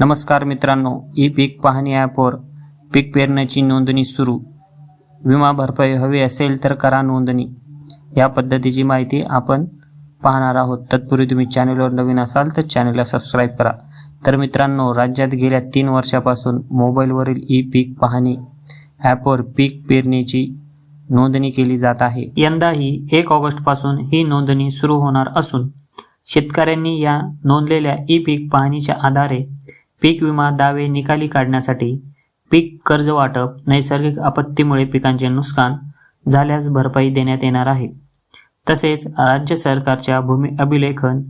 नमस्कार मित्रांनो ई पीक पाहणी ॲपवर पीक पेरण्याची नोंदणी सुरू. विमा भरपाई हवी असेल तर करा नोंदणी. या पद्धतीची माहिती आपण पाहणार आहोत. तत्पूर्वी तुम्ही चॅनलवर नवीन असाल तर चॅनलला सबस्क्राईब करा. तर मित्रांनो राज्यात गेल्या तीन वर्षापासून मोबाईलवरील ई पीक पाहणी ॲपवर पीक पेरणीची नोंदणी केली जात आहे. यंदाही एक ऑगस्टपासून ही नोंदणी सुरू होणार असून शेतकऱ्यांनी या नोंदलेल्या ई पीक पाहणीच्या आधारे पीक विमा दावे निकाली काढण्यासाठी पीक कर्ज वाटप नैसर्गिक आपत्तीमुळे पिकांचे नुकसान झाल्यास भरपाई देण्यात येणार आहे. तसेच राज्य सरकारच्या भूमी अभिलेखन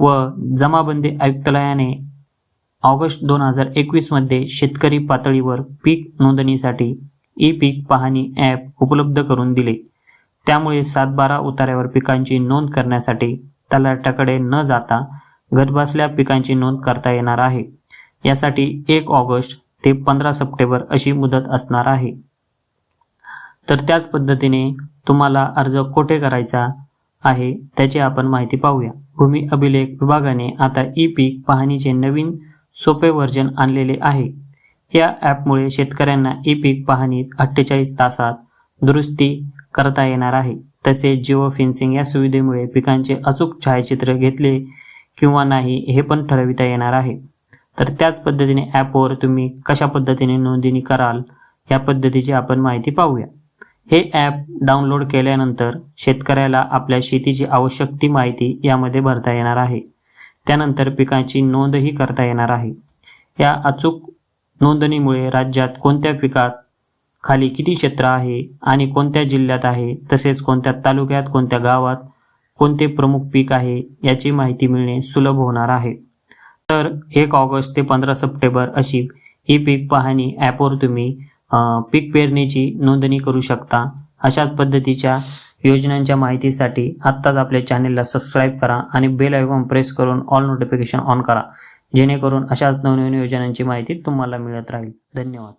व जमाबंदी आयुक्तालयाने ऑगस्ट दोन हजार एकवीसमध्ये शेतकरी पातळीवर पीक नोंदणीसाठी ई पीक पाहणी ॲप उपलब्ध करून दिले. त्यामुळे सातबारा उतार्यावर पिकांची नोंद करण्यासाठी तलाट्याकडे न जाता घरबसल्या पिकांची नोंद करता येणार आहे. यासाठी एक ऑगस्ट ते पंधरा सप्टेंबर अशी मुदत असणार आहे. तर त्याच पद्धतीने तुम्हाला अर्ज कोठे करायचा आहे त्याची आपण माहिती पाहूया. भूमी अभिलेख विभागाने आता ई पीक पाहणीचे नवीन सोपे व्हर्जन आणलेले आहे. या ॲपमुळे शेतकऱ्यांना ई पीक पाहणीत अठ्ठेचाळीस तासात दुरुस्ती करता येणार आहे. तसेच जिओ फेन्सिंग या सुविधेमुळे पिकांचे अचूक छायाचित्र घेतले किंवा नाही हे पण ठरविता येणार आहे. तर त्याच पद्धतीने ॲपवर तुम्ही कशा पद्धतीने नोंदणी कराल या पद्धतीची आपण माहिती पाहूया. हे ॲप डाउनलोड केल्यानंतर शेतकऱ्याला आपल्या शेतीची आवश्यक ती माहिती यामध्ये भरता येणार आहे. त्यानंतर पिकांची नोंदही करता येणार आहे. या अचूक नोंदणीमुळे राज्यात कोणत्या पिकात खाली किती क्षेत्र आहे आणि कोणत्या जिल्ह्यात आहे तसेच कोणत्या तालुक्यात कोणत्या गावात कोणते प्रमुख पीक आहे याची माहिती मिळणे सुलभ होणार आहे. तर एक ऑगस्ट ते पंधरा सप्टेंबर अशी ही पीक पाहणी ॲपवर तुम्ही पीक पेरणीची नोंदणी करू शकता. अशाच पद्धतीच्या योजनांच्या माहितीसाठी आत्ताच आपल्या चॅनेलला सबस्क्राईब करा आणि बेल आयकॉन प्रेस करून ऑल नोटिफिकेशन ऑन करा. जेणेकरून अशाच नवनवीन योजनांची माहिती तुम्हाला मिळत राहील. धन्यवाद.